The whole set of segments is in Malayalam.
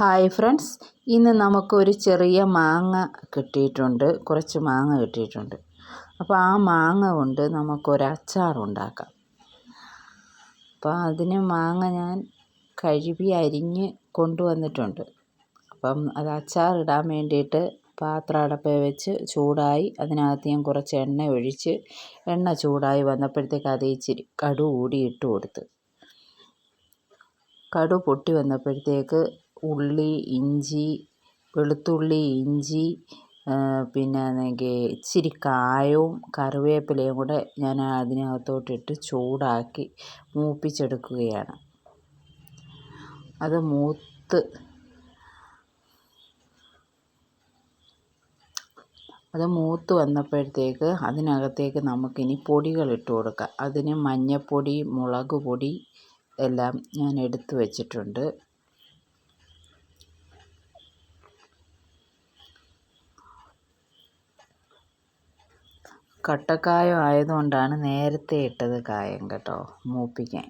ഹായ് ഫ്രണ്ട്സ് ഇന്ന് നമുക്കൊരു ചെറിയ മാങ്ങ കിട്ടിയിട്ടുണ്ട്. കുറച്ച് മാങ്ങ കിട്ടിയിട്ടുണ്ട്. അപ്പോൾ ആ മാങ്ങ കൊണ്ട് നമുക്കൊരു അച്ചാർ ഉണ്ടാക്കാം. അപ്പോൾ അതിന് മാങ്ങ ഞാൻ കഴുകി അരിഞ്ഞ് കൊണ്ടുവന്നിട്ടുണ്ട്. അപ്പം അത് അച്ചാർ ഇടാൻ വേണ്ടിയിട്ട് പാത്രം അടപ്പേ വെച്ച് ചൂടായി അതിനകത്ത് ഞാൻ കുറച്ച് എണ്ണ ഒഴിച്ച് എണ്ണ ചൂടായി വന്നപ്പോഴത്തേക്ക് അത് ഇച്ചിരി കടു കൂടി ഇട്ട് കൊടുത്ത്. കടു പൊട്ടി വന്നപ്പോഴത്തേക്ക് ഉള്ളി ഇഞ്ചി വെളുത്തുള്ളി ഇഞ്ചി പിന്നെ ഇച്ചിരി കായവും കറിവേപ്പിലയും കൂടെ ഞാൻ അതിനകത്തോട്ടിട്ട് ചൂടാക്കി മൂപ്പിച്ചെടുക്കുകയാണ്. അത് മൂത്ത് അത് മൂത്ത് വന്നപ്പോഴത്തേക്ക് അതിനകത്തേക്ക് നമുക്കിനി പൊടികൾ ഇട്ട് കൊടുക്കാം. അതിന് മഞ്ഞൾപ്പൊടി മുളക് പൊടി എല്ലാം ഞാൻ എടുത്ത് വെച്ചിട്ടുണ്ട്. കട്ടക്കായം ആയതുകൊണ്ടാണ് നേരത്തെ ഇട്ടത് കായം കേട്ടോ മൂപ്പിക്കാൻ.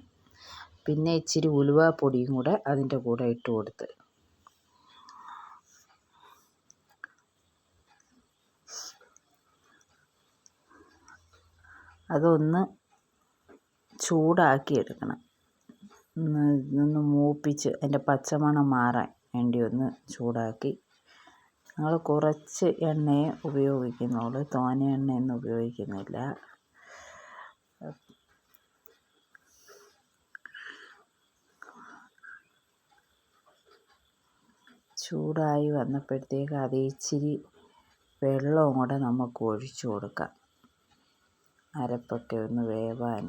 പിന്നെ ഇച്ചിരി ഉലുവാപ്പൊടിയും കൂടെ അതിന്റെ കൂടെ ഇട്ട് കൊടുത്ത്. അതൊന്ന് ചൂടാക്കി എടുക്കണം. ഒന്ന് മൂപ്പിച്ച് അതിന്റെ പച്ചമണം മാറാൻ വേണ്ടി ഒന്ന് ചൂടാക്കി ഞങ്ങൾ കുറച്ച് എണ്ണയെ ഉപയോഗിക്കുന്നുള്ളൂ. തോനെ എണ്ണയൊന്നും ഉപയോഗിക്കുന്നില്ല. ചൂടായി വന്നപ്പോഴത്തേക്ക് അത് ഇച്ചിരി വെള്ളവും കൂടെ നമുക്ക് ഒഴിച്ചു കൊടുക്കാം. അരപ്പൊക്കെ ഒന്ന് വേവാൻ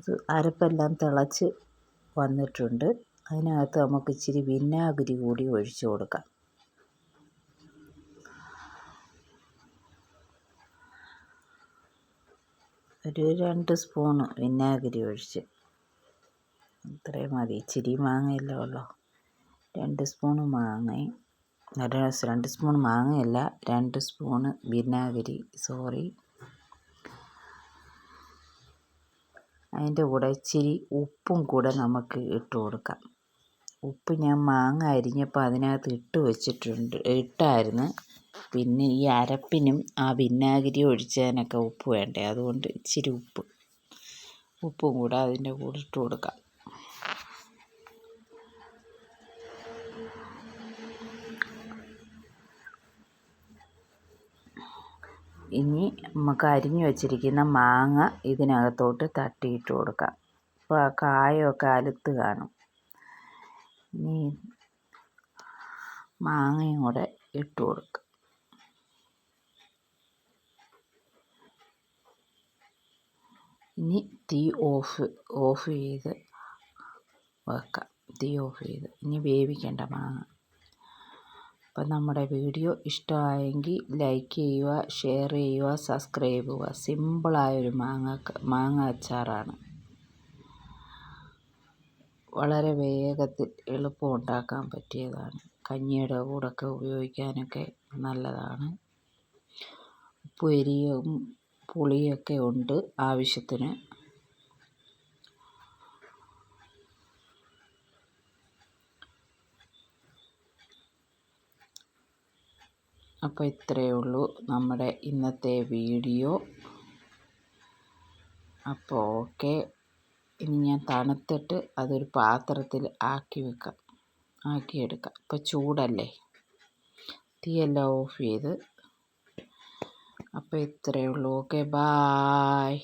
അത് അരപ്പെല്ലാം തിളച്ച് വന്നിട്ടുണ്ട്. അതിനകത്ത് നമുക്ക് ഇച്ചിരി വിനാഗിരി കൂടി ഒഴിച്ചു കൊടുക്കാം. ഒരു രണ്ട് സ്പൂണ് വിനാഗിരി ഒഴിച്ച്. ഇത്രയും മതി. ഇച്ചിരി മാങ്ങയല്ലേ ഉള്ളൂ. രണ്ട് സ്പൂണ് മാങ്ങയും രണ്ട് സ്പൂൺ മാങ്ങയല്ല രണ്ട് സ്പൂണ് വിനാഗിരി. സോറി. അതിന്റെ കൂടെ ഇച്ചിരി ഉപ്പും കൂടെ നമുക്ക് ഇട്ട് കൊടുക്കാം. ഉപ്പ് ഞാൻ മാങ്ങ അരിഞ്ഞപ്പോൾ അതിനകത്ത് ഇട്ട് വെച്ചിട്ടുണ്ട് ഇട്ടായിരുന്നു. പിന്നെ ഈ അരപ്പിനും ആ വിനാഗിരി ഒഴിച്ചതിനൊക്കെ ഉപ്പ് വേണ്ടേ അതുകൊണ്ട് ഇച്ചിരി ഉപ്പ്. ഉപ്പും കൂടെ അതിന്റെ കൂടെ ഇട്ട് കൊടുക്കാം. ഇനി നമുക്ക് അരിഞ്ഞു വെച്ചിരിക്കുന്ന മാങ്ങ ഇതിനകത്തോട്ട് തട്ടിയിട്ട് കൊടുക്കാം. അപ്പോൾ ആ കായമൊക്കെ അലുത്ത് കാണും. ഇനി മാങ്ങയും കൂടെ ഇട്ട് കൊടുക്കുക ഇനി തീ ഓഫ് ഓഫ് ചെയ്ത് വെക്കാം. തീ ഓഫ് ചെയ്ത്. ഇനി വേവിക്കേണ്ട മാങ്ങ. അപ്പം നമ്മുടെ വീഡിയോ ഇഷ്ടമായെങ്കിൽ ലൈക്ക് ചെയ്യുക ഷെയർ ചെയ്യുക സബ്സ്ക്രൈബ് ചെയ്യുക. സിമ്പിളായൊരു മാങ്ങ മാങ്ങ അച്ചാറാണ്. വളരെ വേഗത്തിൽ എളുപ്പം ഉണ്ടാക്കാൻ പറ്റിയതാണ്. കഞ്ഞിയുടെ കൂടൊക്കെ ഉപയോഗിക്കാനൊക്കെ നല്ലതാണ്. ഉപ്പ് എരിയും പുളിയൊക്കെ ഉണ്ട് ആവശ്യത്തിന്. അപ്പോൾ ഇത്രയേ ഉള്ളൂ നമ്മുടെ ഇന്നത്തെ വീഡിയോ. അപ്പോൾ ഓക്കെ. ഇനി ഞാൻ തണുത്തിട്ട് അതൊരു പാത്രത്തിൽ ആക്കി വെക്കാം. ആക്കിയെടുക്കാം ഇപ്പോൾ ചൂടല്ലേ? തീയെല്ലാം ഓഫ് ചെയ്ത്. അപ്പോൾ ഇത്രയേ ഉള്ളൂ. Okay bye.